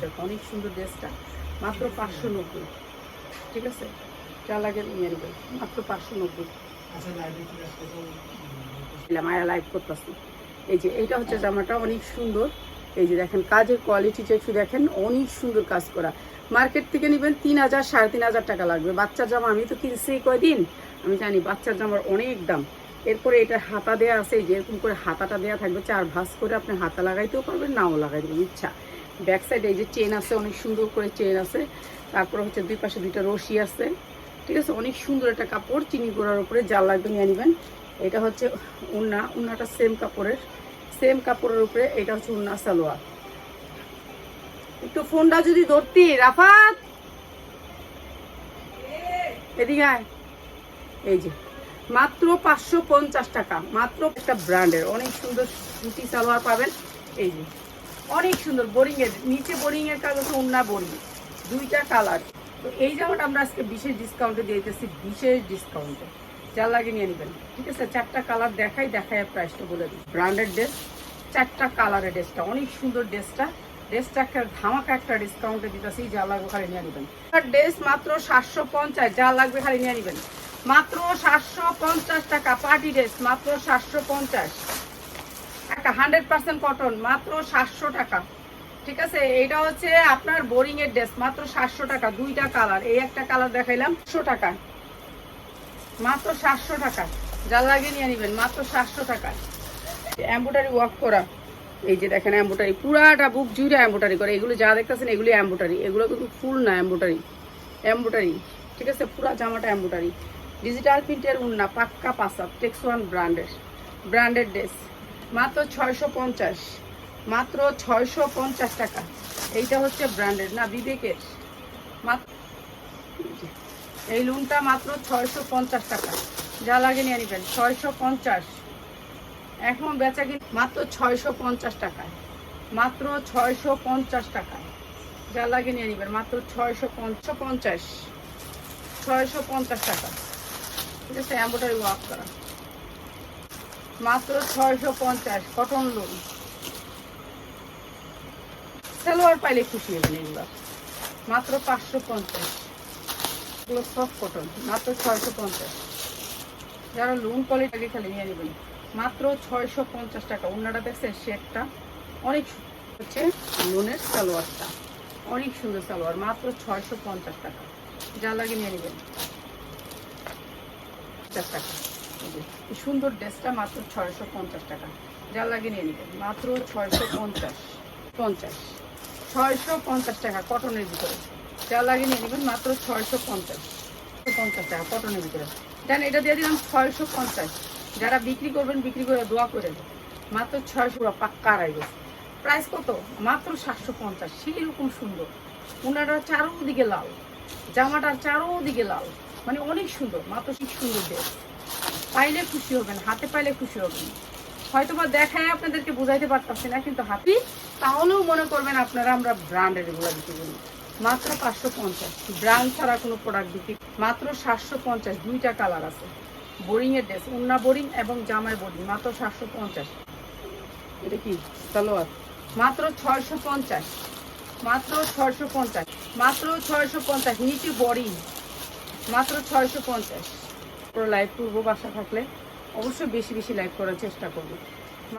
দেখো অনেক সুন্দর ড্রেসটা। মাত্র পাঁচশো নব্বই। ঠিক আছে? যা লাগে নিয়ে নেবে। মাত্র পাঁচশো নব্বই। মায়া লাইভ করতেছি। এই যে এটা হচ্ছে জামাটা অনেক সুন্দর। এই যে দেখেন কাজের কোয়ালিটিটা একটু দেখেন অনেক সুন্দর কাজ করা। মার্কেট থেকে নেবেন তিন হাজার সাড়ে তিন হাজার টাকা লাগবে। বাচ্চার জামা আমি তো কিনছি কয়দিন? আমি জানি বাচ্চার জামার অনেক দাম। এরপরে এটা হাতা দেওয়া আছে এই যে এরকম করে হাতাটা দেওয়া থাকবে চার ভাঁজ করে আপনি হাতা লাগাইতেও পারবেন নাও লাগাই দেবেন ইচ্ছা। ব্যাক সাইডে এই যে চেন আছে, অনেক সুন্দর করে চেন আছে। তারপর হচ্ছে দুই পাশে দুইটা রশি আছে। ঠিক আছে? অনেক সুন্দর একটা কাপড়, চিনি গোড়ার উপরে যা লাগবে নিয়ে নেবেন। এটা হচ্ছে উন্না, উন্নাটা সেম কাপড়ের। সেম কাপড়ের উপরে এটা হচ্ছে উন্না সালোয়ার। একটু ফোনটা যদি ধরতি, রাফাত! এদিকে এই যে, মাত্র পাঁচশো পঞ্চাশ টাকা, মাত্র একটা ব্র্যান্ডের। অনেক সুন্দর সুতি সালোয়ার পাবেন। এই যে অনেক সুন্দর বোরিং এর, নিচে বোরিং এর কাজ হচ্ছে উন্না বোরিং দুইটা কালার তো এই জামাটা আমরা আজকে বিশেষ ডিসকাউন্টে দিয়ে দিতেছি, বিশেষ ডিসকাউন্টে যা লাগে নিয়ে নেবেন। ঠিক আছে, চারটা কালার দেখাই দেখাই প্রাইসটা বলে দিই। ব্র্যান্ডেড ড্রেস চারটা কালারের ড্রেসটা অনেক সুন্দর ড্রেসটা ড্রেসটা একটা ধামাকা একটা ডিসকাউন্টে দিতেছি যা লাগবে খালি নিয়ে নেবেন। ড্রেস মাত্র সাতশো পঞ্চাশ যা লাগবে খালি নিয়ে নেবেন। মাত্র সাতশো পঞ্চাশ টাকা পার্টি ড্রেস মাত্র সাতশো পঞ্চাশ। একটা হান্ড্রেড পার্সেন্ট কটন মাত্র সাতশো টাকা। ঠিক আছে? এটা হচ্ছে আপনার বোরিং এর ড্রেস মাত্র সাতশো টাকা, দুইটা কালার এই একটা কালার দেখাইলাম সাতশো টাকা। মাত্র সাতশো টাকা। যা লাগিয়ে নিয়ে নেবেন, মাত্র সাতশো টাকা। এম্বোটারি ওয়ার্ক করা। এই যে দেখেন এম্বোটারি পুরাটা বুক জুড়ে এম্বোটারি করে। এগুলো যা দেখতেছেন এগুলি এম্বোটারি এগুলো কিন্তু ফুল না এম্বোটারি এম্বোটারি ঠিক আছে? পুরা জামাটা এম্বোটারি ডিজিটাল প্রিন্টের উন্না, পাক্কা পাসা টেক্স ওয়ান ব্র্যান্ডের ব্র্যান্ডেড ড্রেস মাত্র ছয়শো পঞ্চাশ। মাত্র ছয়শো পঞ্চাশ টাকা। এইটা হচ্ছে ব্র্যান্ডেড না, বিবেকের। এই লুনটা মাত্র ছয়শো পঞ্চাশ টাকা। যা লাগে নিয়ে নেবেন। ছয়শো পঞ্চাশ। এখন বেচা কিন মাত্র ছয়শো পঞ্চাশ টাকায় মাত্র ছয়শো পঞ্চাশ টাকায় যা লাগে নিয়ে নেবেন। মাত্র ছয়শো পঞ্চাশ। পঞ্চাশ ছয়শো পঞ্চাশ টাকা। ঠিক আছে? এম্বোটারি ওয়ার্ক করা। মাত্র ছয়শো পঞ্চাশ কটন লোন সালোয়ার পাইলে খুশি হবেন এগুলো। মাত্র পাঁচশো পঞ্চাশ। এগুলো সফট কটন মাত্র ছয়শো পঞ্চাশ। যারা লোন কোয়ালিটি খালি নিয়ে নেবেন, মাত্র ছয়শো পঞ্চাশ টাকা। অন্যটা দেখছেন শেডটা অনেক হচ্ছে, লোনের সালোয়ারটা। অনেক সুন্দর সালোয়ার, মাত্র ছয়শো পঞ্চাশ টাকা। যা লাগে নিয়ে নেবেন। পঞ্চাশ টাকা। সুন্দর ড্রেসটা মাত্র ছয়শো পঞ্চাশ টাকা। যা লাগে নিয়ে নেবেন মাত্র ছয়শো পঞ্চাশ। পঞ্চাশ। ছয়শো পঞ্চাশ টাকা কটনের ভিতরে। যা লাগে নিয়ে নেবেন মাত্র ছয়শো পঞ্চাশ। পঞ্চাশ টাকা কটনের ভিতরে। দেন এটা দিয়ে দিলাম ছয়শো পঞ্চাশ। যারা বিক্রি করবেন, বিক্রি করে দোয়া করে মাত্র ছয়শো পাক্কা গেছে। প্রাইস কত? মাত্র সাতশো পঞ্চাশ। সেই রকম সুন্দর। ওনারা চারোদিকে লাল। জামাটার চারোদিকে লাল। মানে অনেক সুন্দর মাত্র সেই সুন্দর ড্রেস পাইলে খুশি হবেন, হাতে পাইলে খুশি হবেন। হয়তো বা দেখায় আপনাদেরকে বোঝাইতে পারতাছি না, কিন্তু হাতি, তাহলেও মনে করবেন আপনারা আমরা ব্র্যান্ডের এগুলো বিক্রি করি। মাত্র পাঁচশো পঞ্চাশ। ব্র্যান্ড ছাড়া কোনো প্রোডাক্ট বিক্রি মাত্র সাতশো পঞ্চাশ, দুইটা কালার আছে। বোরিং এর ড্রেস উন্না বোরিং এবং জামাই বোরিং, মাত্র সাতশো পঞ্চাশ। এটা কি? সালোয়ার। মাত্র ছয়শো পঞ্চাশ। মাত্র ছয়শো পঞ্চাশ। মাত্র ছয়শো পঞ্চাশ, নিচে বোরিং। মাত্র ছয়শো পঞ্চাশ। পুরো লাইভ করব বাসা থাকলে অবশ্যই বেশি বেশি লাইভ করার চেষ্টা করব।